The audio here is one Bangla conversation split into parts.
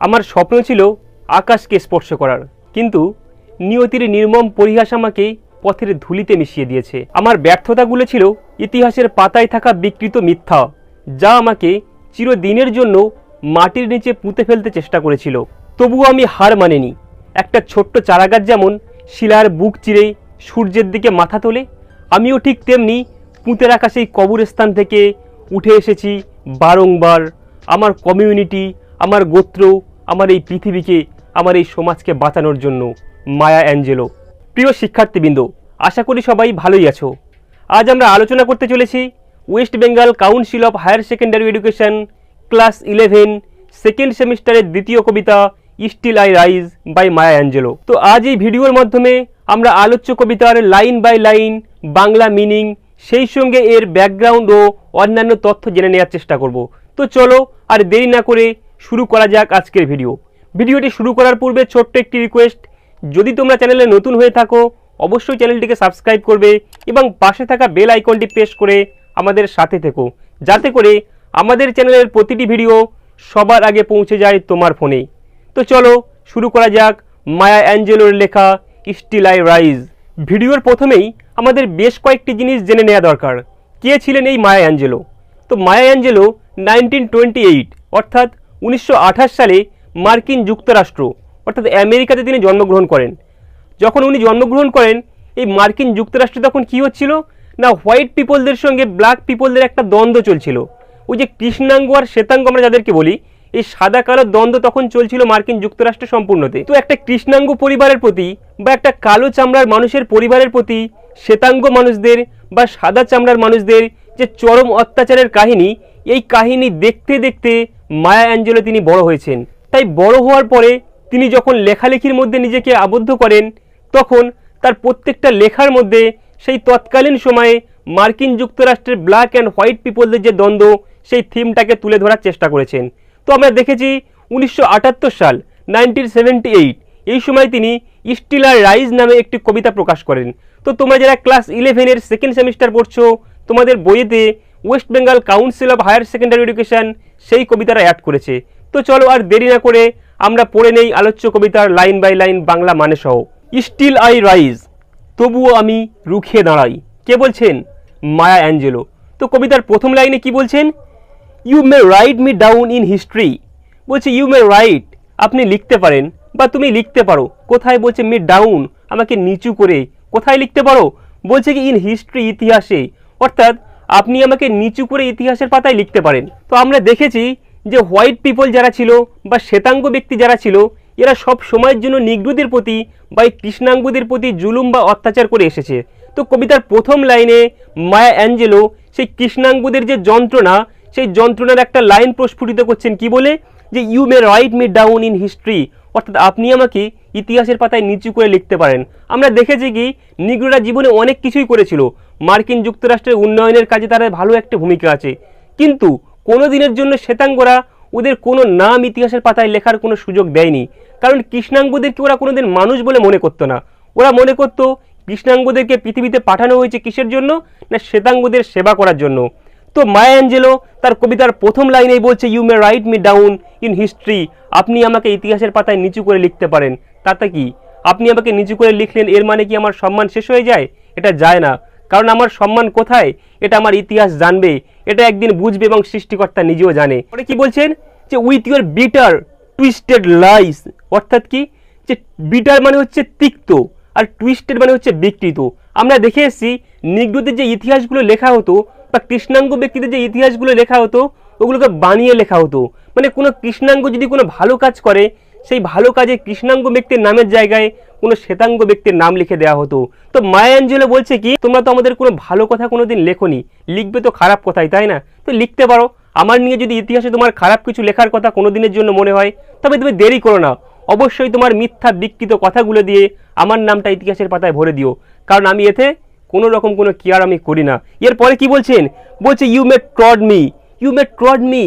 আমার স্বপ্ন ছিল আকাশকে স্পর্শ করার, কিন্তু নিয়তির নির্মম পরিহাস আমাকে পথের ধুলিতে মিশিয়ে দিয়েছে। আমার ব্যর্থতাগুলো ছিল ইতিহাসের পাতায় থাকা বিকৃত মিথ্যা, যা আমাকে চিরদিনের জন্য মাটির নিচে পুঁতে ফেলতে চেষ্টা করেছিল। তবুও আমি হার মানিনি। একটা ছোট্ট চারাগাছ যেমন শিলার বুক চিরে সূর্যের দিকে মাথা তোলে, আমিও ঠিক তেমনি পুঁতে রাখা সেই কবরস্থান থেকে উঠে এসেছি বারংবার। আমার কমিউনিটি, আমার গোত্র আমার এই পৃথিবীকে, আমার এই সমাজকে বাঁচানোর জন্য, মায়া অ্যাঞ্জেলো। প্রিয় শিক্ষার্থীবৃন্দ, আশা করি সবাই ভালোই আছো। আজ আমরা আলোচনা করতে চলেছি West Bengal Council of Higher Secondary Education class eleven second সেমিস্টারের দ্বিতীয় কবিতা Still I Rise by Maya Angelou তো আজ এই ভিডিওর মাধ্যমে আমরা আলোচ্য কবিতার line by line, Bangla meaning, সেই সঙ্গে এর ব্যাকগ্রাউন্ড ও অন্যান্য তথ্য জেনে নেওয়ার চেষ্টা করব। তো চলো আর দেরি না করে শুরু করা যাক আজকের ভিডিও। ভিডিওটি শুরু করার পূর্বে ছোট্ট একটি রিকোয়েস্ট যদি তোমরা চ্যানেলে নতুন হয়ে থাকো, অবশ্যই চ্যানেলটিকে সাবস্ক্রাইব করবে এবং পাশে থাকা বেল আইকনটি প্রেস করে আমাদের সাথে থেকো, যাতে করে আমাদের চ্যানেলের প্রতিটি ভিডিও সবার আগে পৌঁছে যায় তোমার ফোনে তো চলো, শুরু করা যাক মায়া অ্যাঞ্জেলোর লেখা স্টিল আই রাইজ ভিডিওর প্রথমেই আমাদের বেশ কয়েকটি জিনিস জেনে নেওয়া দরকার। কে ছিলেন এই মায়া অ্যাঞ্জেলো? তো Maya Angelou nineteen twenty eight অর্থাৎ উনিশশো আঠাশ সালে মার্কিন যুক্তরাষ্ট্র, অর্থাৎ আমেরিকাতে তিনি জন্মগ্রহণ করেন। যখন উনি জন্মগ্রহণ করেন, এই মার্কিন যুক্তরাষ্ট্রে তখন কী হচ্ছিল? না, হোয়াইট পিপলদের সঙ্গে ব্ল্যাক পিপলদের একটা দ্বন্দ্ব চলছিল। ওই যে কৃষ্ণাঙ্গ আর শ্বেতাঙ্গ আমরা যাদেরকে বলি, এই সাদা কালো দ্বন্দ্ব তখন চলছিল মার্কিন যুক্তরাষ্ট্র সম্পূর্ণতে। তো একটা কৃষ্ণাঙ্গ পরিবারের প্রতি বা একটা কালো চামড়ার মানুষের পরিবারের প্রতি শ্বেতাঙ্গ মানুষদের বা সাদা চামড়ার মানুষদের যে চরম অত্যাচারের কাহিনী, এই কাহিনী দেখতে দেখতে মায়া অ্যাঞ্জেলো তিনি বড় হয়েছেন। তাই বড় হওয়ার পরে তিনি যখন লেখালেখির মধ্যে নিজেকে আবদ্ধ করেন, তখন তার প্রত্যেকটা লেখার মধ্যে সেই তৎকালীন সময়ে মার্কিন যুক্তরাষ্ট্রের ব্ল্যাক অ্যান্ড হোয়াইট পিপলদের যে দ্বন্দ্ব, সেই থিমটাকে তুলে ধরার চেষ্টা করেছেন। তো আমরা দেখেছি উনিশশো আটাত্তর সাল, নাইনটিন এইট, এই সময় তিনি স্টিলার রাইজ নামে একটি কবিতা প্রকাশ করেন। তো তোমরা যারা ক্লাস ইলেভেনের সেকেন্ড সেমিস্টার পড়ছো তোমাদের বইয়েতে west Bengal council of higher secondary education সেই কবিতাটা অ্যাড করেছে। তো চলো আর দেরি না করে আমরা পড়ে নেই আলোচ্য কবিতার লাইন বাই লাইন বাংলা মানে সহ স্টিল আই রাইজ তবুও আমি রুখে দাঁড়াই। কে বলছেন? Maya Angelou. তো কবিতার প্রথম লাইনে কি বলছেন? You may write me down in history বলছে ইউ মে রাইট আপনি লিখতে পারেন বা তুমি লিখতে পারো। কোথায় বলছে মি ডাউন আমাকে নিচু করে। কোথায় লিখতে পারো? বলছে কি ইন হিস্ট্রি ইতিহাসে। অর্থাৎ আপনি আমাকে নিচু করে ইতিহাসের পাতায় লিখতে পারেন। তো আমরা দেখেছি যে হোয়াইট পিপল যারা ছিল বা শ্বেতাঙ্গ ব্যক্তি যারা ছিল, এরা সব সময়ের জন্য নিগ্রুদের প্রতি বা এই কৃষ্ণাঙ্গদের প্রতি জুলুম বা অত্যাচার করে এসেছে। তো কবিতার প্রথম লাইনে মায়া অ্যাঞ্জেলো সেই কৃষ্ণাঙ্গদের যে যন্ত্রণা, সেই যন্ত্রণার একটা লাইন প্রস্ফুটিত করছেন কি বলে? যে you may write me down in history অর্থাৎ আপনি আমাকে ইতিহাসের পাতায় নিচু করে লিখতে পারেন। আমরা দেখেছি কি, নিগ্রোরা জীবনে অনেক কিছুই করেছিল। মার্কিন যুক্তরাষ্ট্রের উন্নয়নের কাজে তারা ভালো একটা ভূমিকা আছে। কিন্তু কোনো দিনের জন্য শ্বেতাঙ্গরা ওদের কোনো নাম ইতিহাসের পাতায় লেখার কোনো সুযোগ দেয়নি। কারণ কৃষ্ণাঙ্গদেরকে ওরা কোনোদিন মানুষ বলে মনে করতো না। ওরা মনে করতো, কৃষ্ণাঙ্গদেরকে পৃথিবীতে পাঠানো হয়েছে কিসের জন্য? না শ্বেতাঙ্গদের সেবা করার জন্য। তো মায়া অ্যাঞ্জেলো তার কবিতার প্রথম লাইনেই বলছে you may write me down in history আপনি আমাকে ইতিহাসের পাতায় নিচু করে লিখতে পারেন। তাতে কি? আপনি আমাকে নিচু করে লিখলেন, এর মানে কি আমার সম্মান শেষ হয়ে যায়? এটা যায় না। কারণ আমার সম্মান কোথায়? এটা আমার ইতিহাস জানবে। এটা একদিন বুঝবে এবং সৃষ্টিকর্তা নিজেও জানে। পরে কি বলছেন? যে with your bitter twisted lies অর্থাৎ কি? যে বিটার মানে হচ্ছে তিক্ত, আর টুইস্টেড মানে হচ্ছে বিকৃত। আমরা দেখে এসেছি নিগ্রদের যে ইতিহাসগুলো লেখা হতো বা কৃষ্ণাঙ্গ ব্যক্তিদের যে ইতিহাসগুলো লেখা হতো, ওগুলোকে বানিয়ে লেখা হতো। মানে কোনো কৃষ্ণাঙ্গ যদি কোনো ভালো কাজ করে, সেই ভালো কাজে কৃষ্ণাঙ্গ ব্যক্তির নামের জায়গায় কোনো শ্বেতাঙ্গ ব্যক্তির নাম লিখে দেওয়া হতো। তো মায়া অ্যাঞ্জেলো বলছে কি, তোমরা তো আমাদের কোনো ভালো কথা কোনোদিন লেখনি। লিখবে তো খারাপ কথাই, তাই না? তো লিখতে পারো। আমার নিয়ে যদি ইতিহাসে তোমার খারাপ কিছু লেখার কথা কোনো দিনের জন্য মনে হয়, তবে তুমি দেরি করো না। অবশ্যই তোমার মিথ্যা বিকৃত কথাগুলো দিয়ে আমার নামটা ইতিহাসের পাতায় ভরে দিও। কারণ আমি এতে কোনো রকম কোনো কেয়ার আমি করি না। এরপরে কি বলছেন? বলছে you may trod me you may trod me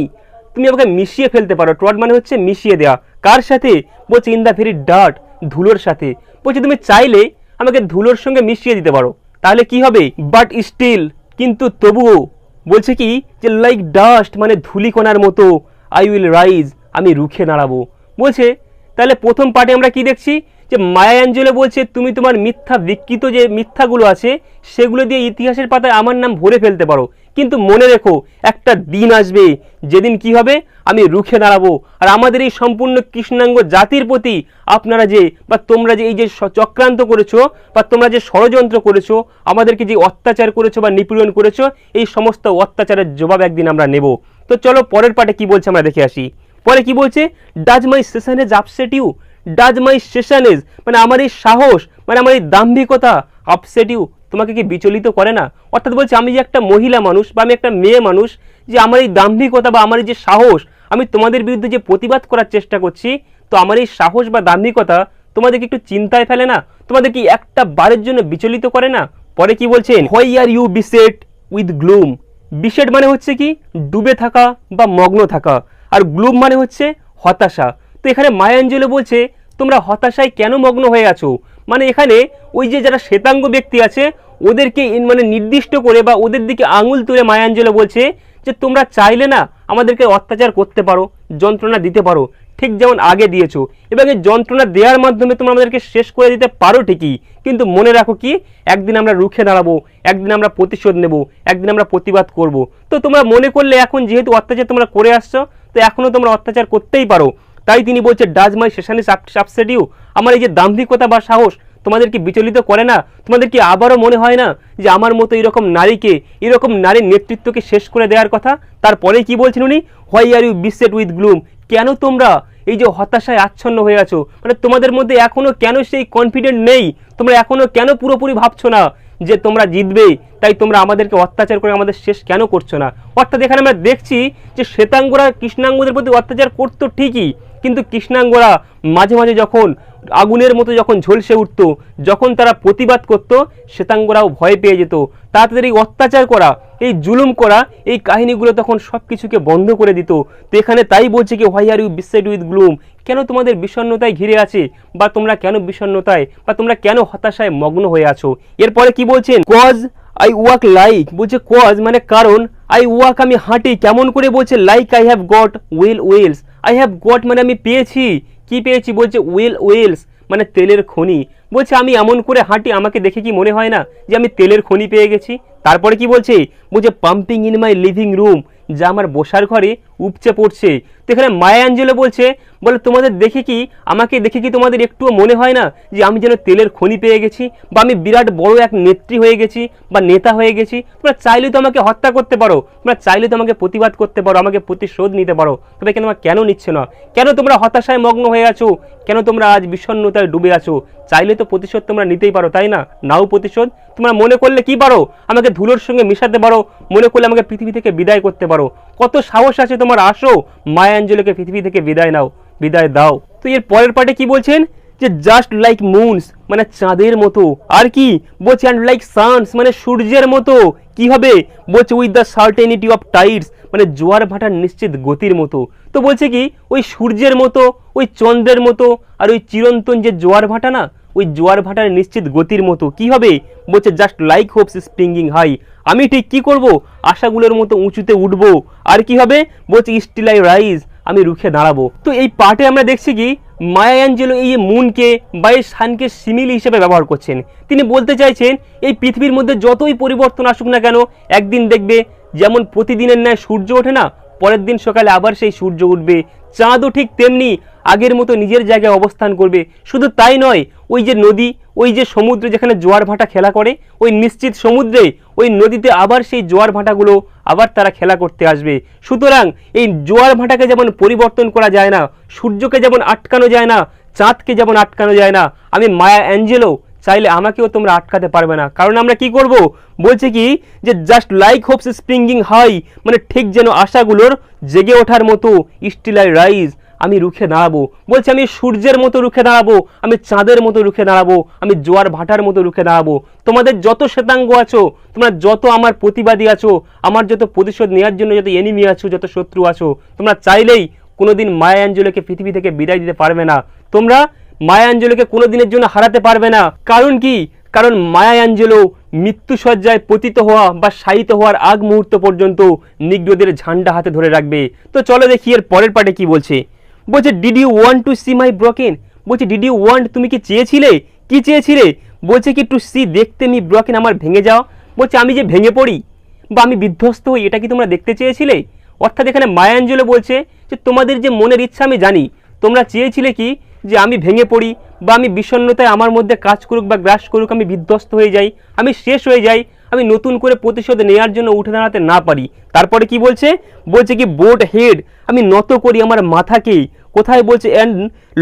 তুমি আমাকে মিশিয়ে ফেলতে পারো। ট্রড মানে হচ্ছে মিশিয়ে দেওয়া কার সাথে? বলছে ইন দ্য ভেরি ডার্ট ধুলোর সাথে। বলছে, তুমি চাইলে আমাকে ধুলোর সঙ্গে মিশিয়ে দিতে পারো। তাহলে কি হবে? বাট স্টিল কিন্তু তবুও। বলছে কি? যে লাইক ডাস্ট মানে ধুলিকণার মতো। আই উইল রাইজ আমি রুখে দাঁড়াবো বলছে, তাহলে প্রথম পার্টে আমরা কি দেখছি? যে মায়া অ্যাঞ্জেলো বলছে, তুমি তোমার মিথ্যা বিকৃত যে মিথ্যাগুলো আছে, সেগুলো দিয়ে ইতিহাসের পাতায় আমার নাম ভরে ফেলতে পারো। কিন্তু মনে রেখো, একটা দিন আসবে, যেদিন কি হবে? আমি রুখে দাঁড়াবো। আর আমাদের এই সম্পূর্ণ কৃষ্ণাঙ্গ জাতির প্রতি আপনারা যে, বা তোমরা যে এই যে চক্রান্ত করেছ, বা তোমরা যে ষড়যন্ত্র করেছ, আমাদেরকে যে অত্যাচার করেছ বা নিপীড়ন করেছ, এই সমস্ত অত্যাচারের জবাব একদিন আমরা নেব। তো চলো পরের পাটে কি বলছে আমরা দেখে আসি। পরে কি বলছে? Does my sassiness upset you does my sassiness মানে আমার এই সাহস মানে আমার এই দাম্ভিকতা আপসেট ইউ তোমাকে কি বিচলিত করে না? অর্থাৎ বলছে আমি যে একটা মহিলা মানুষ বা আমি একটা মেয়ে মানুষ, যে আমার এই দাম্ভিকতা বা আমার এই যে সাহস, আমি তোমাদের বিরুদ্ধে যে প্রতিবাদ করার চেষ্টা করছি, তো আমার এই সাহস বা দাম্ভিকতা তোমাদেরকে একটু চিন্তায় ফেলে না? তোমাদের কি একটা বারের জন্য বিচলিত করে না? পরে কি বলছেন? Why are you beset with gloom beset মানে হচ্ছে কি, ডুবে থাকা বা মগ্ন থাকা। আর গ্লুম মানে হচ্ছে হতাশা। তো এখানে মায়াঞ্জলি বলছে, তোমরা হতাশায় কেন মগ্ন হয়ে আছো? মানে এখানে ওই যে যারা শ্বেতাঙ্গ ব্যক্তি আছে, ওদেরকে মানে নির্দিষ্ট করে বা ওদের দিকে আঙুল তুলে মায়াঞ্জলি বলছে যে, তোমরা চাইলে না আমাদেরকে অত্যাচার করতে পারো, যন্ত্রণা দিতে পারো, ঠিক যেমন আগে দিয়েছ। এবং এই যন্ত্রণা দেওয়ার মাধ্যমে তোমরা আমাদেরকে শেষ করে দিতে পারো ঠিকই, কিন্তু মনে রাখো কি, একদিন আমরা রুখে দাঁড়াবো, একদিন আমরা প্রতিশোধ নেব, একদিন আমরা প্রতিবাদ করব। তো তোমরা মনে করলে এখন যেহেতু অত্যাচার তোমরা করে আসছো, তো এখনও তোমরা অত্যাচার করতেই পারো। তাই তিনি বলছে, does my sassiness upset you আমার এই যে দাম্ভিকতা বা সাহস তোমাদের কি বিচলিত করে না? তোমাদের কি আবারও মনে হয় না যে আমার মতো এরকম নারীকে, এরকম নারীর নেতৃত্বকে শেষ করে দেওয়ার কথা? তারপরে কি বলছেন উনি? Why are you beset with gloom? কেন তোমরা এই যে হতাশায় আচ্ছন্ন হয়ে আছো? মানে তোমাদের মধ্যে এখনও কেন সেই কনফিডেন্ট নেই? তোমরা এখনও কেন পুরোপুরি ভাবছ না যে তোমরা জিতবে তাই তোমরা আমাদেরকে অত্যাচার করে আমাদের শেষ কেন করছ না? অর্থাৎ এখানে আমরা দেখছি যে শ্বেতাঙ্গরা কৃষ্ণাঙ্গদের প্রতি অত্যাচার করতো ঠিকই কিন্তু কৃষ্ণাঙ্গরা মাঝে মাঝে যখন আগুনের মতো যখন ঝলসে উঠত, যখন তারা প্রতিবাদ করত, শ্বেতাঙ্গরাও ভয় পেয়ে যেত। তাদের এই অত্যাচার করা, এই জুলুম করা, এই কাহিনীগুলো তখন সব কিছুকে বন্ধ করে দিত। তো এখানে তাই বলছে কি why are you beset with gloom কেন তোমাদের বিষণ্ণতায় ঘিরে আছে? বা তোমরা কেন বিষণ্ণতায়? বা তোমরা কেন হতাশায় মগ্ন হয়ে আছো? এরপরে কি বলছেন? কজ আই ওয়াক লাইক বলছে কজ মানে কারণ। আই ওয়াক আমি হাঁটি। কেমন করে বলছে like I have got will wills I have got মানে আমি পেয়েছি। কি পেয়েছি? বলছে উইল উইলস মানে তেলের খনি। বলছে, আমি এমন করে হাঁটি, আমাকে দেখে কি মনে হয় না যে আমি তেলের খনি পেয়ে গেছি? তারপরে কি বলছে? বলছে pumping in my living room যা আমার বসার ঘরে উপচে পড়ছে। তো এখানে মায়া অ্যাঞ্জেলো বলছে, বলে তোমাদের দেখে কি, আমাকে দেখে কি তোমাদের একটুও মনে হয় না যে আমি যেন তেলের খনি পেয়ে গেছি, বা আমি বিরাট বড় এক নেত্রী হয়ে গেছি, বা নেতা হয়ে গেছি? তোমরা চাইলে তো আমাকে হত্যা করতে পারো, তোমরা চাইলে তো আমাকে প্রতিবাদ করতে পারো, আমাকে প্রতিশোধ নিতে পারো। তবে কেন তোমরা কেন নিচ্ছে না? কেন তোমরা হতাশায় মগ্ন হয়ে আছো? কেন তোমরা আজ বিষণ্ণতায় ডুবে আছো? চাইলে তো প্রতিশোধ তোমরা নিতেই পারো, তাই না? নাও প্রতিশোধ। তোমরা মনে করলে কি পারো? আমাকে ধুলোর সঙ্গে মিশাতে পারো, মনে করলে আমাকে পৃথিবী থেকে বিদায় করতে পারো। কত সাহস আছে তোমার? আসো, মায়াঞ্জলিকে পৃথিবী থেকে বিদায় নাও, বিদায় দাও। তো এর পরের পার্টে কি বলছেন? যে জাস্ট লাইক মুনস মানে চাঁদের মতো। আর কি? বলছে অ্যান্ড লাইক সানস মানে সূর্যের মতো। কি হবে বলছে with the certainty of tides মানে জোয়ার ভাটার নিশ্চিত গতির মতো। তো বলছে কি, ওই সূর্যের মতো, ওই চন্দ্রের মতো, আর ওই চিরন্তন যে জোয়ার ভাটা না ওই জোয়ার ভাটার নিশ্চিত গতির মতো। কি হবে? বলছে just like hopes springing high আমি ঠিক কি করব? আশাগুলোর মতো উঁচুতে উঠবো। আর কি হবে? বলছে স্টিল আই রাইজ আমি রুখে দাঁড়াবো। তো এই পার্টে আমরা দেখছি কি মায়া অ্যাঞ্জেলো এই মুনকে বা এই সানকে সিমিল হিসেবে ব্যবহার করছেন। তিনি বলতে চাইছেন, এই পৃথিবীর মধ্যে যতই পরিবর্তন আসুক না কেন, একদিন দেখবে যেমন প্রতিদিনের ন্যায় সূর্য ওঠে না, পরের দিন সকালে আবার সেই সূর্য উঠবে। চাঁদও ঠিক তেমনি আগের মতো নিজের জায়গায় অবস্থান করবে। শুধু তাই নয়, ওই যে নদী, ওই যে সমুদ্রে যেখানে জোয়ার ভাটা খেলা করে, ওই নিশ্চিত সমুদ্রে, ওই নদীতে আবার সেই জোয়ার ভাটাগুলো আবার তারা খেলা করতে আসবে। সুতরাং এই জোয়ার ভাটাকে যেমন পরিবর্তন করা যায় না, সূর্যকে যেমন আটকানো যায় না, চাঁদকে যেমন আটকানো যায় না, আমি মায়া অ্যাঞ্জেলো চাইলে আমাকেও তোমরা আটকাতে পারবে না। কারণ আমরা কি করব? বলছে কি যে just like hopes springing high মানে ঠিক যেন আশাগুলোর জেগে ওঠার মতো স্টিল আই রাইজ আমি রুখে দাঁড়াবো। বলছে আমি সূর্যের মতো রুখে দাঁড়াবো, আমি চাঁদের মতো রুখে দাঁড়াবো, আমি জোয়ার ভাটার মতো রুখে দাঁড়াবো। তোমাদের যত শ্বেতাঙ্গ আছো, তোমরা যত আমার প্রতিবাদী আছো, আমার যত প্রতিশোধ নেওয়ার জন্য যত এনিমি আছো, যত শত্রু আছো, তোমরা চাইলেই কোনোদিন মায়া অ্যাঞ্জেলোকে পৃথিবী থেকে বিদায় দিতে পারবে না। তোমরা মায়া অ্যাঞ্জেলোকে কোনো দিনের জন্য হারাতে পারবে না। কারণ কি? কারণ মায়া অ্যাঞ্জেলো মৃত্যুসজ্জায় পতিত হওয়া বা শায়িত হওয়ার আগ মুহূর্ত পর্যন্ত নিগ্রোদের ঝান্ডা হাতে ধরে রাখবে। তো চলো দেখি এর পরের পাটে কি বলছে। বলছে did you want to see my broken বলছে ডিড ইউ ওয়ান্ট তুমি কি চেয়েছিলে? কি চেয়েছিলে? বলছে কি টু সি দেখতে মি ব্রকেন আমার ভেঙে যাও। বলছে, আমি যে ভেঙে পড়ি বা আমি বিধ্বস্ত হই, এটা কি তোমরা দেখতে চেয়েছিলে? অর্থাৎ এখানে মায়াঞ্জলে বলছে যে, তোমাদের যে মনের ইচ্ছা আমি জানি। তোমরা চেয়েছিলে কি? যে আমি ভেঙে পড়ি বা আমি বিষণ্ণতায় আমার মধ্যে কাজ করুক বা গ্রাস করুক, আমি বিধ্বস্ত হয়ে যাই, আমি শেষ হয়ে যাই, আমি নতুন করে প্রতিশোধ নেওয়ার জন্য উঠে দাঁড়াতে না পারি। তারপরে কি বলছে? বলছে কি বোট হেড আমি নত করি আমার মাথাকে কোথায় বলছে অ্যান্ড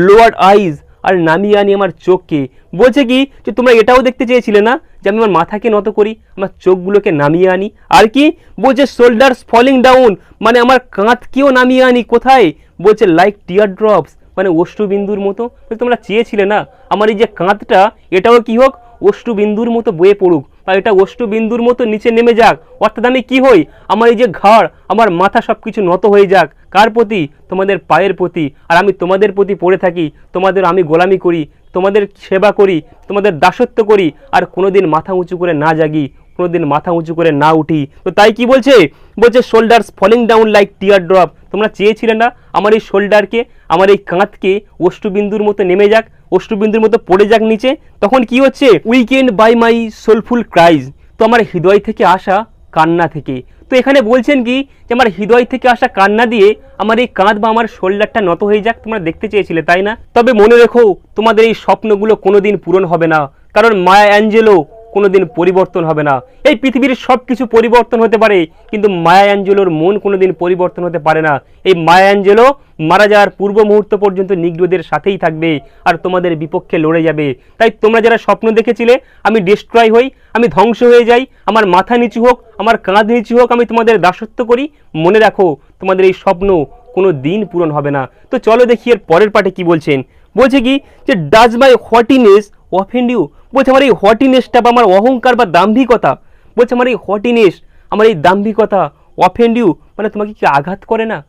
লোয়ার আইজ আর নামিয়ে আনি আমার চোখকে। বলছে কি, যে তোমরা এটাও দেখতে চেয়েছিলে না যে আমি আমার মাথাকে নত করি, আমার চোখগুলোকে নামিয়ে আনি? আর কি? বলছে শোল্ডার্স ফলিং ডাউন মানে আমার কাঁধকেও নামিয়ে আনি, কোথায়? বলছে লাইক টিয়ার ড্রপস মানে অষ্টবিন্দুর মতো। তোমরা চেয়েছিলে না, আমার এই যে কাঁধটা, এটাও কি হোক, অষ্টবিন্দুর মতো বয়ে পড়ুক, বা এটা অষ্টবিন্দুর মতো নিচে নেমে যাক। অর্থাৎ আমি কি হই? আমার এই যে ঘাড়, আমার মাথা সব কিছু নত হয়ে যাক। কার প্রতি? তোমাদের পায়ের প্রতি। আর আমি তোমাদের প্রতি পড়ে থাকি, তোমাদের আমি গোলামি করি, তোমাদের সেবা করি, তোমাদের দাসত্ব করি, আর কোনোদিন মাথা উঁচু করে না জাগি, কোনোদিন মাথা উঁচু করে না উঠি। তো তাই কি বলছে? বলছে shoulders falling down like tear drop তোমরা চেয়েছিলে না, আমার এই শোল্ডারকে আমার এই কাঁধকে অষ্টবিন্দুর মতো নেমে যাক, অষ্টবিন্দুর মতো পড়ে যাক নিচে, তখন কি হচ্ছে? Weakened by my soulful cries তো আমার হৃদয় থেকে আসা কান্না থেকে। তো এখানে বলছেন কি যে আমার হৃদয় থেকে আসা কান্না দিয়ে আমার এই কাঁধ বা আমার শোল্ডারটা নত হয়ে যাক, তোমরা দেখতে চেয়েছিলে, তাই না? তবে মনে রেখো, তোমাদের এই স্বপ্নগুলো কোনোদিন পূরণ হবে না। কারণ মায়া অ্যাঞ্জেলো কোনোদিন পরিবর্তন হবে না। এই পৃথিবীর সব কিছু পরিবর্তন হতে পারে, কিন্তু মায়া অ্যাঞ্জেলোর মন কোনোদিন পরিবর্তন হতে পারে না। এই মায়া অ্যাঞ্জেলো মারা যাওয়ার পূর্ব মুহূর্ত পর্যন্ত নিগ্রোদের সাথেই থাকবে আর তোমাদের বিপক্ষে লড়ে যাবে। তাই তোমরা যারা স্বপ্ন দেখেছিলে, আমি ডিস্ট্রয় হই, আমি ধ্বংস হয়ে যাই, আমার মাথা নিচু হোক, আমার কাঁধ নিচু হোক, আমি তোমাদের দাসত্ব করি। মনে রাখো, তোমাদের এই স্বপ্ন কোনো দিন পূরণ হবে না। তো চলো দেখি এর পরের পাটে কি বলছেন। বলছে কি যে does my haughtiness offend you বলছে, আমার এই হটিনেসটা বা আমার অহংকার বা দাম্ভিকতা, বলছে, আমার এই হটিনেস আমার এই দাম্ভিকতা অফেন্ড ইউ মানে তোমাকে কি আঘাত করে না?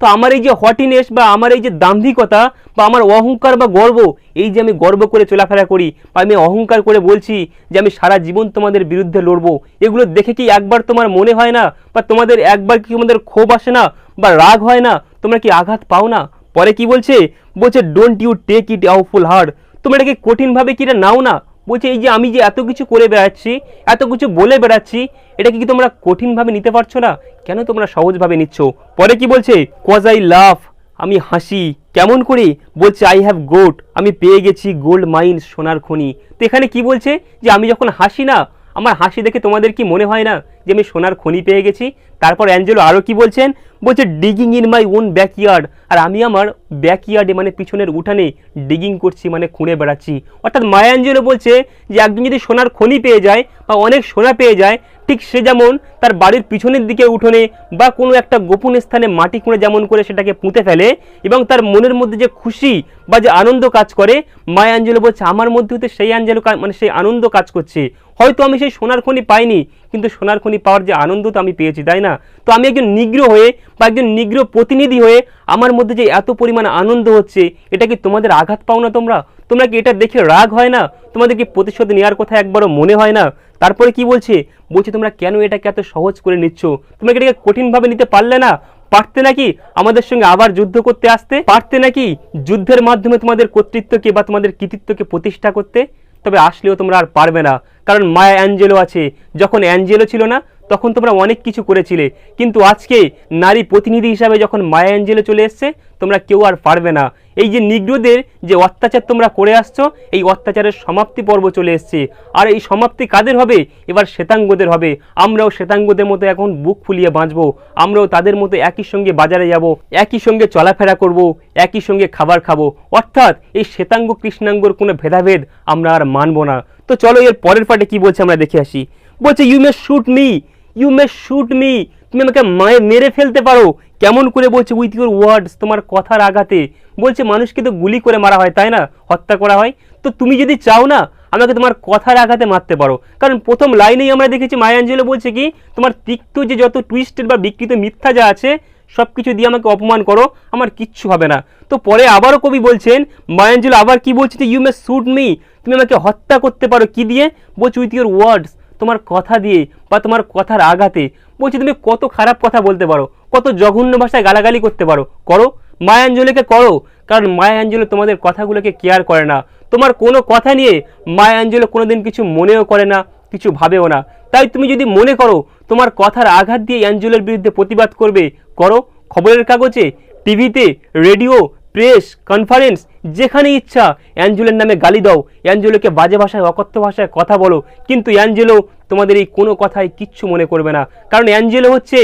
তো আমার এই যে হটিনেস বা আমার এই যে দাম্ভিকতা বা আমার অহংকার বা গর্ব, এই যে আমি গর্ব করে চলাফেরা করি বা আমি অহংকার করে বলছি যে আমি সারা জীবন তোমাদের বিরুদ্ধে লড়বো, এগুলো দেখে কি একবার তোমার মনে হয় না? বা তোমাদের একবার কি তোমাদের ক্ষোভ আসে না? বা রাগ হয় না? তোমরা কি আঘাত পাও না? পরে কি বলছে? বলছে don't you take it awful hard তোমরা এটাকে কঠিনভাবে কি এটা নাও না? বলছে, এই যে আমি যে এত কিছু করে বেড়াচ্ছি, এত কিছু বলে বেড়াচ্ছি, এটা কি তোমরা কঠিনভাবে নিতে পারছ না? কেন তোমরা সহজভাবে নিচ্ছ? পরে কি বলছে কজ আই লাভ আমি হাসি, কেমন করে? বলছে আই হ্যাভ গোট আমি পেয়ে গেছি গোল্ড মাইন সোনার খনি। তো এখানে কি বলছে? যে আমি যখন হাসি না, আমার হাসি দেখে তোমাদের কি মনে হয় না যে আমি সোনার খনি পেয়ে গেছি? তারপর অ্যাঞ্জেলো আরও কি বলছেন? বলছে digging in my own backyard আর আমি আমার ব্যাকইয়ার্ডে মানে পিছনের উঠানে ডিগিং করছি মানে খুঁড়ে বেড়াচ্ছি। অর্থাৎ মায়া অ্যাঞ্জেলো বলছে যে একজন যদি সোনার খনি পেয়ে যায় বা অনেক সোনা পেয়ে যায়, ঠিক সে যেমন তার বাড়ির পিছনের দিকে উঠোনে বা কোনো একটা গোপন স্থানে মাটি খুঁড়ে যেমন করে সেটাকে পুঁতে ফেলে এবং তার মনের মধ্যে যে খুশি বা যে আনন্দ কাজ করে মায়া বলছে, আমার মধ্যে হতে সেই অ্যাঞ্জেলো কা- মানে সেই আনন্দ কাজ করছে। হয়তো আমি সেই সোনার খনি পাইনি কিন্তু সোনার খনি পাওয়ার যে আনন্দ তো আমি পেয়েছি, তাই না? তো আমি একজন নিগ্র হয়ে বা একজন নিগ্র প্রতিনিধি হয়ে আমার মধ্যে যে এত পরিমাণ আনন্দ হচ্ছে, এটা কি তোমাদের আঘাত পাও না তোমরা? তোমরা কি এটা দেখে রাগ হয় না? তোমাদের কি প্রতিশোধ নেওয়ার কথা একবারও মনে হয় না? তারপরে কি বলছে? বলছে, তোমরা কেন এটাকে এত সহজ করে নিচ্ছ? তোমরা এটাকে কঠিনভাবে নিতে পারলে না? পারতে নাকি আমাদের সঙ্গে আবার যুদ্ধ করতে আসতে? পারতে নাকি যুদ্ধের মাধ্যমে তোমাদের কর্তৃত্বকে বা তোমাদের কৃতিত্বকে প্রতিষ্ঠা করতে? তবে আসলেও তোমরা আর পারবে না। কারণ মায়া অ্যাঞ্জেলো আছে। যখন অ্যাঞ্জেলো ছিল না, তখন তোমরা অনেক কিছু করেছিলে। কিন্তু আজকে নারী প্রতিনিধি হিসাবে যখন মায়া অ্যাঞ্জেলো চলে এসছে তোমরা কেউ আর পারবে না। এই যে নিগ্রোদের যে অত্যাচার তোমরা করে আসছো, এই অত্যাচারের সমাপ্তি পর্ব চলে এসছে। আর এই সমাপ্তি কাদের হবে? এবার শ্বেতাঙ্গদের হবে। আমরাও শ্বেতাঙ্গদের মতো এখন বুক ফুলিয়ে বাঁচবো। আমরাও তাদের মতো একই সঙ্গে বাজারে যাব, একই সঙ্গে চলাফেরা করব, একই সঙ্গে খাবার খাব। অর্থাৎ এই শ্বেতাঙ্গ কৃষ্ণাঙ্গর কোনো ভেদাভেদ আমরা আর মানবো না। তো চলো এর পরের পাটে কি বলছে আমরা দেখে আসি। বলছে you may shoot me you may shoot me তুমি আমাকে মেরে ফেলতে পারো। কেমন করে বলছে উইথ ইউর ওয়ার্ডস তোমার কথার আঘাতে। বলছে, মানুষকে তো গুলি করে মারা হয়, তাই না? হত্যা করা হয়? তো তুমি যদি চাও না, আমাকে তোমার কথার আঘাতে মারতে পারো। কারণ প্রথম লাইনেই আমরা দেখেছি মায়াঞ্জেলো বলছে কি, তোমার তিক্ত যে যত টুইস্টেড বা বিকৃত মিথ্যা যা আছে সব কিছু দিয়ে আমাকে অপমান করো, আমার কিচ্ছু হবে না। তো পরে আবারও কবি বলছেন, মায়াঞ্জেলো আবার কি বলছে ইউ মে শুট মি তুমি আমাকে হত্যা করতে পারো কি দিয়ে? বলছে উইথ ইউর ওয়ার্ডস তোমার কথা দিয়ে বা তোমার কথার আঘাতে। বলছি, তুমি কত খারাপ কথা বলতে পারো, কত জঘন্য ভাষায় গালাগালি করতে পারো। করো মায়া অ্যাঞ্জেলোকে করো, কারণ মায়া অ্যাঞ্জেলো তোমাদের কথাগুলোকে কেয়ার করে না। তোমার কোনো কথা নিয়ে মায়া অ্যাঞ্জেলো কোনোদিন কিছু মনেও করে না, কিছু ভাবেও না। তাই তুমি যদি মনে করো, তোমার কথার আঘাত দিয়ে অ্যাঞ্জেলোর বিরুদ্ধে প্রতিবাদ করবে, করো। খবরের কাগজে, টিভিতে, রেডিও প্রেস কনফারেন্স যেখানে ইচ্ছা, অ্যাঞ্জেলোর নামে গালি দাও। অ্যাঞ্জেলোকে বাজে ভাষায়, অকথ্য ভাষায় কথা বলো। কিন্তু অ্যাঞ্জেলো তোমাদের এই কোনো কথায় কিচ্ছু মনে করবে না। কারণ অ্যাঞ্জেলো হচ্ছে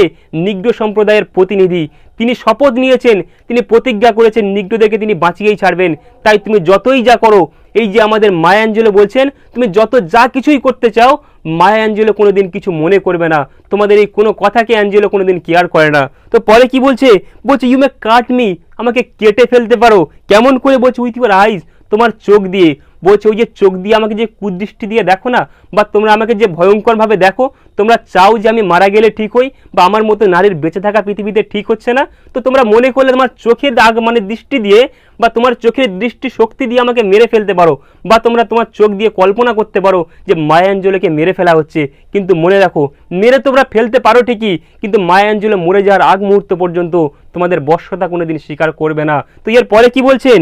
নিগ্র সম্প্রদায়ের প্রতিনিধি। তিনি শপথ নিয়েছেন, তিনি প্রতিজ্ঞা করেছেন নিগ্রদেরকে তিনি বাঁচিয়েই ছাড়বেন। তাই তুমি যতই যা করো, এই যে আমাদের মায়া অ্যাঞ্জেলো বলছেন, তুমি যত যা কিছুই করতে চাও মায়া অ্যাঞ্জেলো কোনো দিন কিছু মনে করবে না। তোমাদের এই কোনো কথাকে অ্যাঞ্জেলো কোনো দিন কেয়ার করে না। তো পরে কি বলছে? বলছে ইউ মে কাট মি আমাকে কেটে ফেলতে পারো। কেমন করে বলছে? উইথ ইউর আইজ তোমার চোখ দিয়ে। বলছে, ওই যে চোখ দিয়ে আমাকে যে কুদৃষ্টি দিয়ে দেখো না, বা তোমরা আমাকে যে ভয়ঙ্করভাবে দেখো, তোমরা চাও যে আমি মারা গেলে ঠিক হই, বা আমার মতো নারীর বেঁচে থাকা পৃথিবীতে ঠিক হচ্ছে না? তো তোমরা মনে করলে তোমার চোখের দাগ মানে দৃষ্টি দিয়ে, বা তোমার চোখের দৃষ্টি শক্তি দিয়ে আমাকে মেরে ফেলতে পারো, বা তোমরা তোমার চোখ দিয়ে কল্পনা করতে পারো যে মায়াঞ্জলিকে মেরে ফেলা হচ্ছে। কিন্তু মনে রাখো, মেরে তোমরা ফেলতে পারো ঠিকই, কিন্তু মায়াঞ্জলি মরে যাওয়ার আগ মুহূর্ত পর্যন্ত তোমাদের বর্ষতা কোনোদিন স্বীকার করবে না। তো এর পরে কি বলছেন?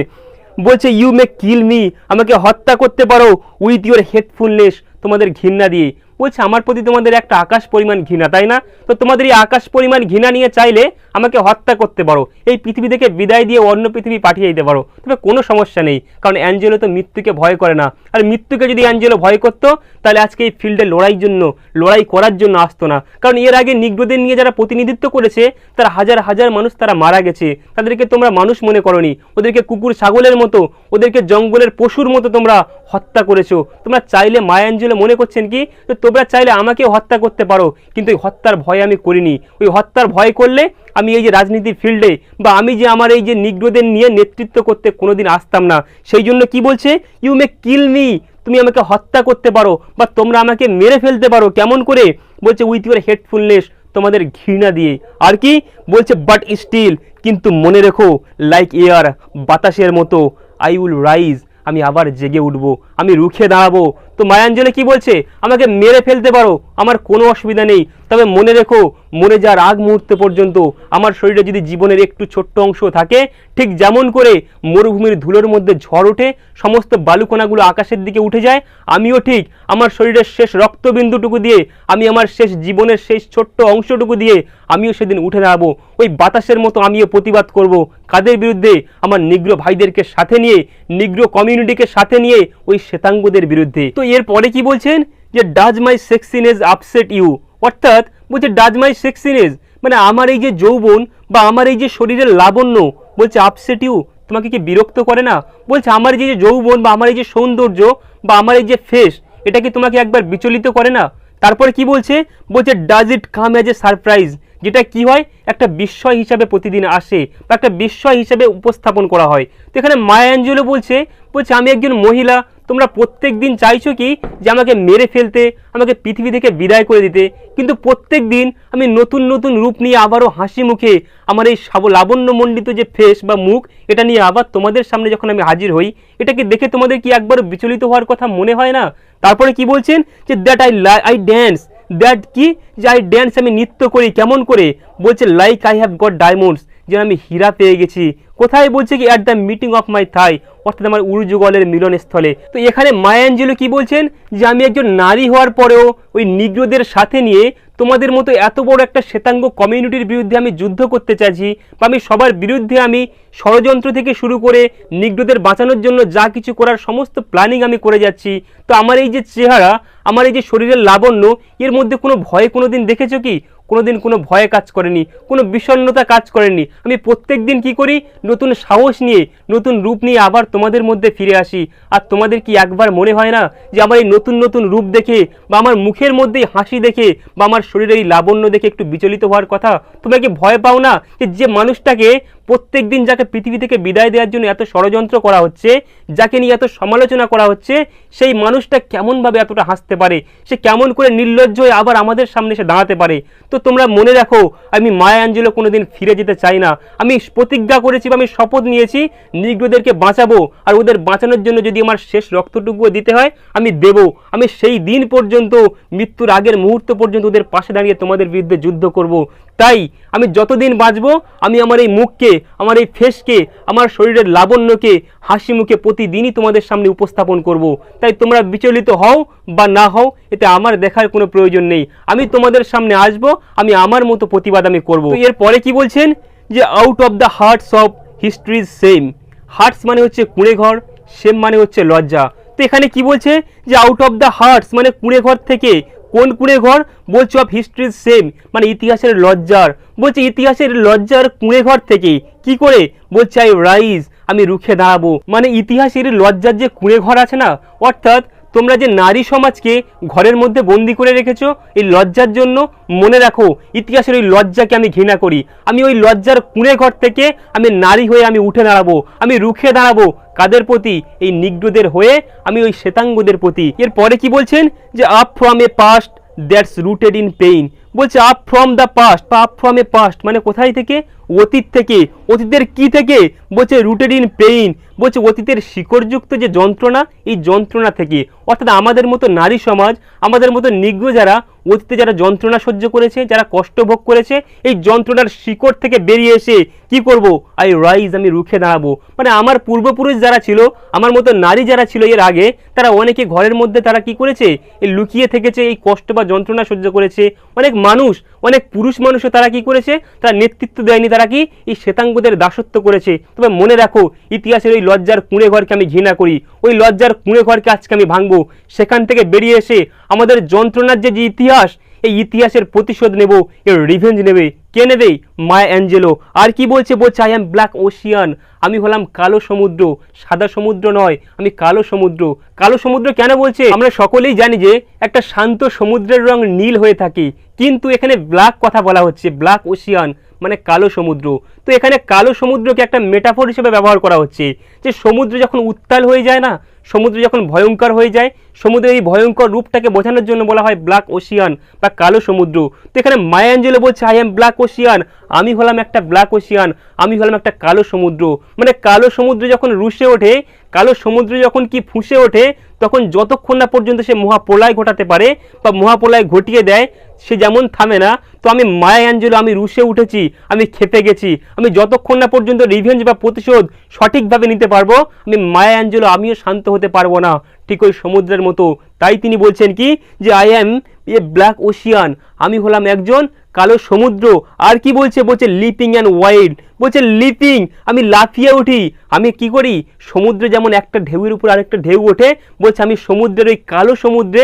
বলছে ইউ মে কিল মি আমাকে হত্যা করতে পারো। উইথ ইউর হেডফুলনেস তোমাদের ঘৃণা দিয়ে। বলছে, আমার প্রতি তোমাদের একটা আকাশ পরিমাণ ঘৃণা, তাই না? তো তোমাদের এই আকাশ পরিমাণ ঘৃণা নিয়ে চাইলে আমাকে হত্যা করতে পারো। এই পৃথিবী থেকে বিদায় দিয়ে অন্য পৃথিবী পাঠিয়ে দিতে পারো। তবে কোনো সমস্যা নেই, কারণ অ্যাঞ্জেলো তো মৃত্যুকে ভয় করে না। আর মৃত্যুকে যদি অ্যাঞ্জেলো ভয় করতো, তাহলে আজকে এই ফিল্ডে লড়াইয়ের জন্য, লড়াই করার জন্য আসতো না। কারণ এর আগে নিগ্রদের নিয়ে যারা প্রতিনিধিত্ব করেছে, তারা হাজার হাজার মানুষ তারা মারা গেছে। তাদেরকে তোমরা মানুষ মনে করনি। ওদেরকে কুকুর, ছাগলের মতো, ওদেরকে জঙ্গলের পশুর মতো তোমরা হত্যা করেছ। তোমরা চাইলে মায়াঞ্জলে মনে করছেন কি? তোমরা চাইলে আমাকেও হত্যা করতে পারো, কিন্তু ওই হত্যার ভয় আমি করিনি। ওই হত্যার ভয় করলে আমি এই যে রাজনীতির ফিল্ডে বা আমি যে আমার এই যে নিগ্রদের নিয়ে নেতৃত্ব করতে কোনোদিন আসতাম না, সেই জন্য কি বলছে? ইউ মে কিল মি তুমি আমাকে হত্যা করতে পারো বা তোমরা আমাকে মেরে ফেলতে পারো। কেমন করে? বলছে উইথ ইউর হেডফুলনেস তোমাদের ঘৃণা দিয়ে। আর কি? বলছে বাট স্টিল কিন্তু মনে রেখো লাইক এয়ার বাতাসের মতো আই উইল রাইজ আমি আবার জেগে উঠবো, আমি রুখে দাঁড়াবো তো মায়াঞ্জলে কি বলছে? আমাকে মেরে ফেলতে পারো, আমার কোনো অসুবিধা নেই। তবে মনে রেখো, মরে যাওয়ার আগ মুহূর্ত পর্যন্ত আমার শরীরে যদি জীবনের একটু ছোট্ট অংশ থাকে, ঠিক যেমন করে মরুভূমির ধুলোর মধ্যে ঝড় ওঠে, সমস্ত বালুকণাগুলো আকাশের দিকে উঠে যায়, আমিও ঠিক আমার শরীরের শেষ রক্তবিন্দুটুকু দিয়ে, আমি আমার শেষ জীবনের শেষ ছোট্ট অংশটুকু দিয়ে, আমিও সেদিন উঠে দাঁড়াবো। ওই বাতাসের মতো আমিও প্রতিবাদ করব। কাদের বিরুদ্ধে? আমার নিগ্র ভাইদেরকে সাথে নিয়ে, নিগ্র কমিউনিটিকে সাথে নিয়ে, ওই শ্বেতাঙ্গদের বিরুদ্ধে। তো এর পরে কি বলছেন? যে does my sexiness upset you অর্থাৎ বলছে ডাজ মাই সেক্সিনেস মানে আমার এই যে যৌবন বা আমার এই যে শরীরের লাবণ্য বলছে আপসেট ইউ তোমাকে কি বিরক্ত করে না? বলছে, আমার এই যে যৌবন বা আমার এই যে সৌন্দর্য বা আমার এই যে ফেস এটা কি তোমাকে একবার বিচলিত করে না? তারপরে কি বলছে? বলছে does it come as a surprise যেটা কি হয়? একটা বিস্ময় হিসাবে প্রতিদিন আসে বা একটা বিস্ময় হিসাবে উপস্থাপন করা হয়। তো এখানে মায়াঞ্জলি বলছে বলছে, আমি একজন মহিলা তোমরা প্রত্যেক দিন চাইছো কি যে আমাকে মেরে ফেলতে, আমাকে পৃথিবী থেকে বিদায় করে দিতে। কিন্তু প্রত্যেক দিন আমি নতুন নতুন রূপ নিয়ে আবারও হাসি মুখে আমার এই লাবণ্যমণ্ডিত যে ফেস বা মুখ, এটা নিয়ে আবার তোমাদের সামনে যখন আমি হাজির হই এটাকে দেখে তোমাদের কি একবার বিচলিত হওয়ার কথা মনে হয় না? তারপরে কি বলছেন? যে that I I dance that কি? যে আই ড্যান্স আমি নৃত্য করি, কেমন করে? বলছে like I have got diamonds যেন আমি হীরা পেয়ে গেছি। কোথায় বলছে কি at the meeting of my thigh অর্থাৎ আমার উর্যুগলের মিলনস্থলে। তো এখানে মায়াঞ্জলি কি বলছেন? যে আমি একজন নারী হওয়ার পরেও ওই নিগ্রদের সাথে নিয়ে তোমাদের মতো এত বড় একটা শ্বেতাঙ্গ কমিউনিটির বিরুদ্ধে আমি যুদ্ধ করতে চাইছি, বা আমি সবার বিরুদ্ধে আমি ষড়যন্ত্র থেকে শুরু করে নিগ্রদের বাঁচানোর জন্য যা কিছু করার সমস্ত প্ল্যানিং আমি করে যাচ্ছি, তো আমার এই যে চেহারা, আমার এই যে শরীরের লাবণ্য, এর মধ্যে কোনো ভয় কোনো দিন দেখেছ কি? কোনোদিন কোনো ভয়ে কাজ করেনি, কোনো বিষণ্নতা কাজ করেনি। আমি প্রত্যেক দিন কী করি? নতুন সাহস নিয়ে, নতুন রূপ নিয়ে আবার তোমাদের মধ্যে ফিরে আসি। আর তোমাদের কি একবার মনে হয় না যে আমার এই নতুন নতুন রূপ দেখে বা আমার মুখের মধ্যেই হাসি দেখে বা আমার শরীরের এই লাবণ্য দেখে একটু বিচলিত হওয়ার কথা? তোমরা কি ভয় পাও না যে যে মানুষটাকে প্রত্যেক দিন যাকে পৃথিবী থেকে বিদায় দেওয়ার জন্য এত ষড়যন্ত্র করা হচ্ছে, যাকে নিয়ে এত সমালোচনা করা হচ্ছে, সেই মানুষটা কেমনভাবে এতটা হাসতে পারে? সে কেমন করে নির্লজ্জ হয়ে আবার আমাদের সামনে এসে দাঁড়াতে পারে? তো তোমরা মনে রাখো, আমি মায়া অ্যাঞ্জেলো কোনোদিন ফিরে যেতে চাই না। আমি প্রতিজ্ঞা করেছি বা আমি শপথ নিয়েছি, নিগ্রদেরকে বাঁচাবো। আর ওদের বাঁচানোর জন্য যদি আমার শেষ রক্তটুকুও দিতে হয়, আমি দেব। আমি সেই দিন পর্যন্ত, মৃত্যুর আগের মুহূর্ত পর্যন্ত ওদের পাশে দাঁড়িয়ে তোমাদের বিরুদ্ধে যুদ্ধ করব। তাই আমি যতদিন বাঁচবো, আমি আমার এই মুখকে, আমার এই ফেসকে, আমার শরীরের লাবণ্যকে, হাসি মুখে প্রতিদিনই তোমাদের সামনে উপস্থাপন করব। তাই তোমরা বিচলিত হও বা না হও, এতে আমার দেখার কোনো প্রয়োজন নেই। আমি তোমাদের সামনে আসব, আমি আমার মতো প্রতিবাদ আমি করব। এর পরে কি বলছেন? যে out of the huts of history shame huts মানে হচ্ছে কুঁড়ে ঘর সেম মানে হচ্ছে লজ্জা। তো এখানে কি বলছে? যে আউট অফ দ্য হার্টস মানে কুঁড়ে ঘর থেকে কোন কুঁড়ে ঘর? বলছে অফ হিস্ট্রি সেম মানে ইতিহাসের লজ্জার। বলছে ইতিহাসের লজ্জার কুঁড়ে ঘর থেকে কি করে? বলছে আই রাইজ আমি রুখে দাঁড়াবো। মানে ইতিহাসের লজ্জার যে কুঁড়ে ঘর আছে না, অর্থাৎ তোমরা যে নারী সমাজকে ঘরের মধ্যে বন্দি করে রেখেছো, এই লজ্জার জন্য মনে রাখো, ইতিহাসের ওই লজ্জাকে আমি ঘৃণা করি। আমি ওই লজ্জার কুঁড়ে ঘর থেকে আমি নারী হয়ে আমি উঠে দাঁড়াবো, আমি রুখে দাঁড়াবো। কাদের প্রতি? এই নিগ্রদের হয়ে আমি ওই শ্বেতাঙ্গদের প্রতি। এরপরে কি বলছেন? যে up from a past that's rooted in pain বলছে আপ ফ্রম দ্য পাস্ট বা আপ ফ্রম এ পাস্ট মানে কোথায় থেকে? অতীত থেকে, অতীতের কি থেকে? বলছে রুটেড ইন পেইন বলছে অতীতের শিকড়যুক্ত যে যন্ত্রণা, এই যন্ত্রণা থেকে। অর্থাৎ আমাদের মতো নারী সমাজ, আমাদের মতো নিগ্র যারা অতীতে যারা যন্ত্রণা সহ্য করেছে, যারা কষ্ট ভোগ করেছে, এই যন্ত্রণার শিকড় থেকে বেরিয়ে এসে কি করব? আই রাইজ আমি রুখে দাঁড়াবো। মানে আমার পূর্বপুরুষ যারা ছিল, আমার মতো নারী যারা ছিল এর আগে, তারা অনেকে ঘরের মধ্যে তারা কি করেছে? এই লুকিয়ে থেকেছে, এই কষ্ট বা যন্ত্রণা সহ্য করেছে। অনেক মানুষ, অনেক পুরুষ মানুষও তারা কি করেছে? তারা নেতৃত্ব দেয়নি তারা কি এই শ্বেতাঙ্গদের দাসত্ব করেছে, তবে মনে রাখো, ইতিহাসের ওই লজ্জার কুঁড়ে ঘরকে আমি ঘৃণা করি। ওই লজ্জার কুঁড়ে ঘরকে আজকে আমি ভাঙবো। সেখান থেকে বেরিয়ে এসে আমাদের যন্ত্রণার যে যে ইতিহাস, এই ইতিহাসের প্রতিশোধ নেব, এর রিভেঞ্জ নেবে। কে নেবে? মায়া অ্যাঞ্জেলো। আর কি বলছে? বলছে আই অ্যাম ব্ল্যাক ওশিয়ান আমি হলাম কালো সমুদ্র, সাদা সমুদ্র নয়, আমি কালো সমুদ্র। কালো সমুদ্র কেন বলছে? আমরা সকলেই জানি যে, একটা শান্ত সমুদ্রের রং নীল হয়ে থাকে। কিন্তু এখানে ব্ল্যাক কথা বলা হচ্ছে ব্ল্যাক ওশিয়ান মানে কালো সমুদ্র। তো এখানে কালো সমুদ্রকে একটা মেটাফোর হিসেবে ব্যবহার করা হচ্ছে। যে সমুদ্র যখন উত্তাল হয়ে যায় না, সমুদ্র যখন ভয়ঙ্কর হয়ে যায়, সমুদ্রের এই ভয়ঙ্কর রূপটাকে বোঝানোর জন্য বলা হয় ব্ল্যাক ওশিয়ান বা কালো সমুদ্র। তো এখানে মায়াঞ্জেলো বলছে আই এম ব্ল্যাক ওশিয়ান আমি হলাম একটা ব্ল্যাক ওশিয়ান আমি হলাম একটা কালো সমুদ্র। মানে কালো সমুদ্র যখন রুশে ওঠে, কালো সমুদ্র যখন কি ফুঁসে ওঠে, তখন যতক্ষণ না পর্যন্ত সে মহাপ্রলয় ঘটাতে পারে বা মহাপ্রলয় ঘটিয়ে দেয় সে যেমন থামে না, তো আমি মায়া অ্যাঞ্জেলো আমি রুশে উঠেছি, আমি খেপে গেছি, আমি যতক্ষণ না পর্যন্ত রিভেঞ্জ বা প্রতিশোধ সঠিকভাবে নিতে পারব, আমি মায়া অ্যাঞ্জেলো আমিও শান্ত হতে পারব না, ঠিক ওই সমুদ্রের মতো। তাই তিনি বলছেন কি, যে I am a black ocean আমি হলাম একজন কালো সমুদ্র। আর কি বলছে? বলছে লিপিং অ্যান্ড ওয়াইল্ড বলছে লিপিং আমি লাফিয়ে উঠি। আমি কি করি? সমুদ্রে যেমন একটা ঢেউয়ের উপর আরেকটা ঢেউ ওঠে, বলছে আমি সমুদ্রের ওই কালো সমুদ্রে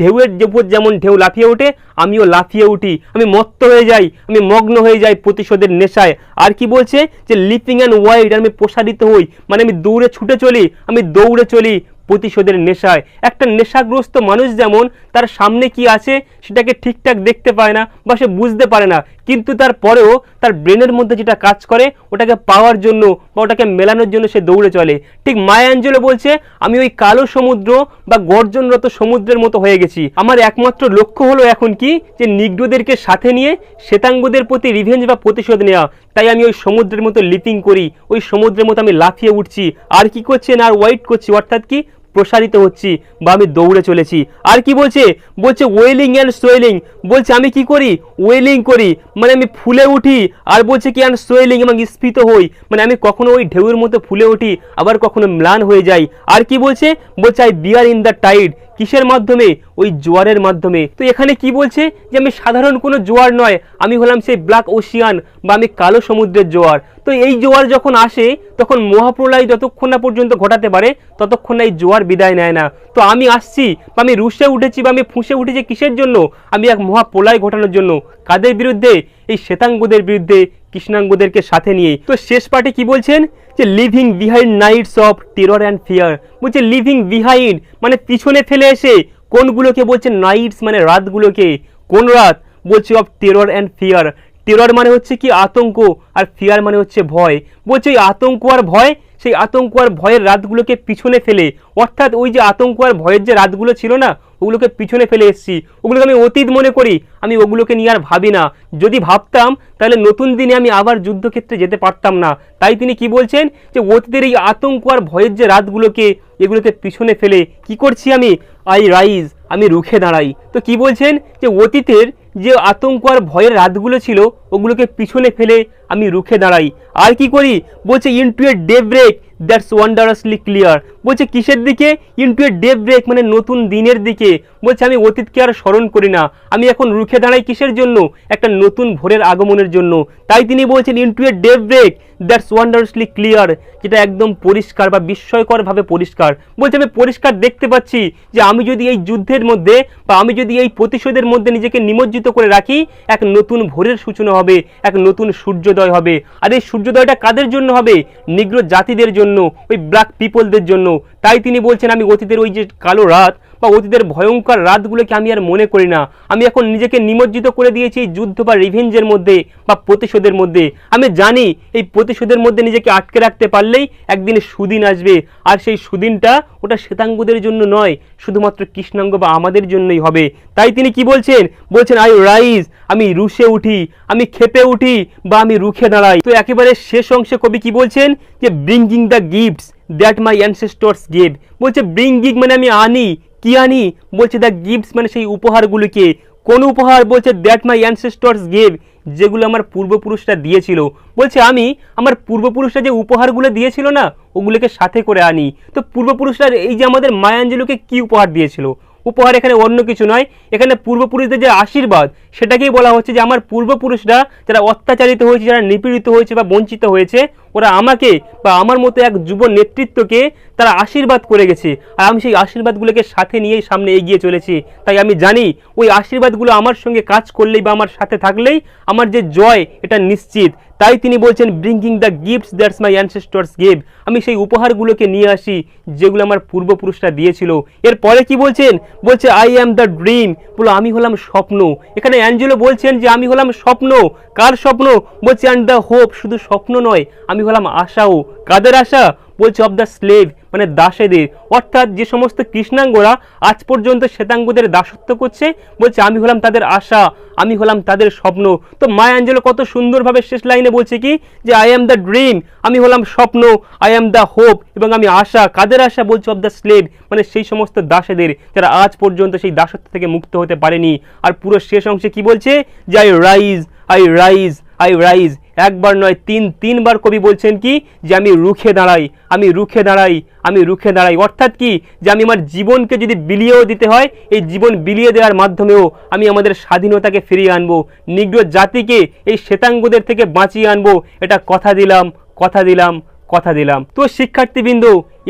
ঢেউয়ের উপর যেমন ঢেউ লাফিয়ে ওঠে, আমিও লাফিয়ে উঠি। আমি মত্ত হয়ে যাই, আমি মগ্ন হয়ে যাই প্রতিশোধের নেশায়। আর কি বলছে? যে লিপিং অ্যান্ড ওয়াইড আমি প্রসারিত হই। মানে আমি দৌড়ে ছুটে চলি, আমি দৌড়ে চলি। প্রতিশোধের নেশায়। একটা নেশাগ্রস্ত মানুষ যেমন, তার সামনে কি আছে সেটাকে ঠিকঠাক দেখতে পায় না বা সে বুঝতে পারে না। কিন্তু তারপরেও তার ব্রেনের মধ্যে যেটা কাজ করে, ওটাকে পাওয়ার জন্য বা ওটাকে মেলানোর জন্য সে দৌড়ে চলে। ঠিক মায়াঞ্জলো বলছে, আমি ওই কালো সমুদ্র বা গর্জনরত সমুদ্রের মতো হয়ে গেছি। আমার একমাত্র লক্ষ্য হলো এখন কি? যে নিগ্রোদেরকে সাথে নিয়ে শ্বেতাঙ্গদের প্রতি রিভেঞ্জ বা প্রতিশোধ নেওয়া তাই আমি ওই সমুদ্রের মতো লিপিং করি। ওই সমুদ্রের মতো আমি লাফিয়ে উঠছি। আর কি করছি না আর ওয়াইট করছি। অর্থাৎ কি? প্রসারিত হচ্ছি বা আমি দৌড়ে চলেছি। আর কি বলছে? বলছে ওয়েলিং অ্যান্ড সোয়েলিং। বলছে, আমি কি করি? ওয়েলিং করি। মানে আমি ফুলে উঠি। আর বলছে কি অ্যান্ড সোয়েলিং এবং স্ফীত হই। মানে আমি কখনো ওই ঢেউয়ের মতো ফুলে উঠি, আবার কখনো ম্লান হয়ে যাই। আর কি বলছে? বলছে I bear in the tide কিসের মাধ্যমে? ওই জোয়ারের মাধ্যমে। তো এখানে কি বলছে? যে আমি সাধারণ কোনো জোয়ার নয়। আমি হলাম সেই ব্ল্যাক ওশিয়ান বা আমি কালো সমুদ্রের জোয়ার। তো এই জোয়ার যখন আসে, তখন মহাপ্রলয় যতক্ষণ না পর্যন্ত ঘটাতে পারে, ততক্ষণ না এই জোয়ার বিদায় নেয় না। তো আমি আসছি, বা আমি রুশে উঠেছি, বা আমি ফুঁসে উঠেছি কিসের জন্য? আমি এক মহাপ্রলয় ঘটানোর জন্য। কাদের বিরুদ্ধে? এই শ্বেতাঙ্গদের বিরুদ্ধে, কৃষ্ণাঙ্গদেরকে সাথে নিয়ে। তো শেষ পার্টে কি বলছেন? যে leaving behind nights of terror and fear বলছে লিভিং বিহাইন্ড মানে পিছনে ফেলে এসে, কোনগুলোকে বলছে নাইটস মানে রাতগুলোকে? কোন রাত? বলছে of terror and fear terror মানে হচ্ছে কি আতঙ্ক আর ফিয়ার মানে হচ্ছে ভয়। বলছে ওই আতঙ্ক আর ভয়, সেই আতঙ্ক আর ভয়ের রাতগুলোকে পিছনে ফেলে। অর্থাৎ ওই যে আতঙ্ক আর ভয়ের যে রাতগুলো ছিল না, ওগুলোকে পিছনে ফেলে এসেছি। ওগুলোকে আমি অতীত মনে করি, আমি ওগুলোকে নিয়ে আর ভাবি না। যদি ভাবতাম, তাহলে নতুন দিনে আমি আবার যুদ্ধক্ষেত্রে যেতে পারতাম না। তাই তিনি কি বলছেন যে অতীতের এই আতঙ্ক আর ভয়ের যে রাতগুলোকে, এগুলোকে পিছনে ফেলে। কি করছি আমি? আই রাইজ আমি রুখে দাঁড়াই। তো কি বলছেন? যে অতীতের যে আতঙ্ক আর ভয়ের রাতগুলো ছিল ওগুলোকে পিছনে ফেলে আমি রুখে দাঁড়াই। আর কি করি? বলছে into a daybreak that's wondrously clear বলছে, কিসের দিকে? ইন্টু এ ডে ব্রেক মানে নতুন দিনের দিকে। বলছে, আমি অতীতকে আর স্মরণ করি না। আমি এখন রুখে দাঁড়াই কিসের জন্য? একটা নতুন ভোরের আগমনের জন্য। তাই তিনি বলছেন into a daybreak that's wondrously clear যেটা একদম পরিষ্কার বা বিস্ময়করভাবে পরিষ্কার। বলছে, আমি পরিষ্কার দেখতে পাচ্ছি যে আমি যদি এই যুদ্ধের মধ্যে বা আমি যদি এই প্রতিশোধের মধ্যে নিজেকে নিমজ্জিত করে রাখি, এক নতুন ভোরের সূচনা হবে, এক নতুন সূর্যোদয় হবে। আর এই সূর্যোদয়টা কাদের জন্য হবে? নিগ্র জাতিদের জন্য, ওই ব্ল্যাক পিপলদের জন্য। তাই তিনি বলছেন, আমি অতীতের ওই যে কালো রাত বা অতীতের ভয়ঙ্কর রাতগুলোকে আমি আর মনে করি না। আমি এখন নিজেকে নিমজ্জিত করে দিয়েছি যুদ্ধ বা রিভেঞ্জের মধ্যে বা প্রতিশোধের মধ্যে। আমি জানি এই প্রতিশোধের মধ্যে নিজেকে আটকে রাখতে পারলেই একদিন সুদিন আসবে। আর সেই সুদিনটা ওটা শ্বেতাঙ্গদের জন্য নয়, শুধুমাত্র কৃষ্ণাঙ্গ বা আমাদের জন্যই হবে। তাই তিনি কি বলছেন? বলছেন, আই রাইজ, আমি রুশে উঠি, আমি খেপে উঠি বা আমি রুখে দাঁড়াই। তো একেবারে শেষ অংশে কবি কি বলছেন? যে bringing the gifts that my ancestors gave বলছে ব্রিঙ্গিং মানে আমি আনি কি আনি? বলছে দ্য গিফটস মানে সেই উপহারগুলিকে। কোন উপহার? বলছে দ্যাট মাই অ্যানসেস্টার্স গেভ যেগুলো আমার পূর্বপুরুষরা দিয়েছিল। বলছে, আমি আমার পূর্বপুরুষরা যে উপহারগুলো দিয়েছিল না, ওগুলোকে সাথে করে আনি। তো পূর্বপুরুষরা এই যে আমাদের মায়াঞ্জলিকে কি উপহার দিয়েছিল? উপহার এখানে অন্য কিছু নয়। এখানে পূর্বপুরুষদের যে আশীর্বাদ, সেটাকেই বলা হচ্ছে যে আমার পূর্বপুরুষরা যারা অত্যাচারিত হয়েছে, যারা নিপীড়িত হয়েছে বা বঞ্চিত হয়েছে, ওরা আমাকে বা আমার মতো এক যুব নেতৃত্বকে তারা আশীর্বাদ করে গেছে। আর আমি সেই আশীর্বাদগুলোকে সাথে নিয়েই সামনে এগিয়ে চলেছি। তাই আমি জানি, ওই আশীর্বাদগুলো আমার সঙ্গে কাজ করলেই বা আমার সাথে থাকলেই আমার যে জয়, এটা নিশ্চিত। তাই তিনি বলছেন bringing the gifts that's my ancestors gave আমি সেই উপহারগুলোকে নিয়ে আসি, যেগুলো আমার পূর্বপুরুষরা দিয়েছিল। এরপরে কি বলছেন? বলছে আই অ্যাম দ্য ড্রিম বলো আমি হলাম স্বপ্ন। এখানে অ্যাঞ্জেলো বলছেন যে, আমি হলাম স্বপ্ন। কার স্বপ্ন? বলছে অ্যান্ড দ্য হোপ শুধু স্বপ্ন নয়, আমি হলাম আশাও। কাদের আশা? বলছে অফ দ্য স্লেভ মানে দাসেদের। অর্থাৎ যে সমস্ত কৃষ্ণাঙ্গরা আজ পর্যন্ত শ্বেতাঙ্গদের দাসত্ব করছে, বলছে, আমি হলাম তাদের আশা, আমি হলাম তাদের স্বপ্ন। তো মায়া অ্যাঞ্জেলো কত সুন্দরভাবে শেষ লাইনে বলছে কি, যে আই অ্যাম দ্য ড্রিম আমি হলাম স্বপ্ন আই অ্যাম দ্য হোপ এবং আমি আশা। কাদের আশা বলছে অফ দ্য স্লেভ মানে সেই সমস্ত দাসেদের, যারা আজ পর্যন্ত সেই দাসত্ব থেকে মুক্ত হতে পারেনি। আর পুরো শেষ অংশে কি বলছে, যে I rise I rise I rise একবার নয়, তিন, তিনবার কবি বলছেন কি, যে আমি রুখে দাঁড়াই, আমি রুখে দাঁড়াই, আমি রুখে দাঁড়াই। অর্থাৎ কি, যে আমি আমার জীবনকে যদি বিলিয়েও দিতে হয়, এই জীবন বিলিয়ে দেওয়ার মাধ্যমেও আমি আমাদের স্বাধীনতাকে ফিরিয়ে আনব, নিগ্র জাতিকে এই শ্বেতাঙ্গদের থেকে বাঁচিয়ে আনব। এটা কথা দিলাম কথা দিলাম কথা দিলাম। তো শিক্ষার্থীবৃন্দ,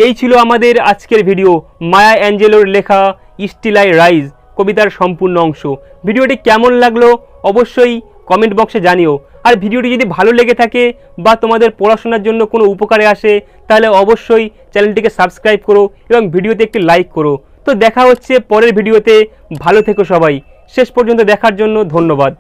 এই ছিল আমাদের আজকের ভিডিও, মায়া অ্যাঞ্জেলোর লেখা স্টিলাই রাইজ, কবিতার সম্পূর্ণ অংশ। ভিডিওটি কেমন লাগল, অবশ্যই কমেন্ট বক্সে জানিও। আর ভিডিওটি যদি ভালো লেগে থাকে বা তোমাদের পড়াশোনার জন্য কোনো উপকারে আসে, তাহলে অবশ্যই চ্যানেলটিকে সাবস্ক্রাইব করো এবং ভিডিওতে একটি লাইক করো। তো দেখা হচ্ছে পরের ভিডিওতে। ভালো থেকো সবাই। শেষ পর্যন্ত দেখার জন্য ধন্যবাদ।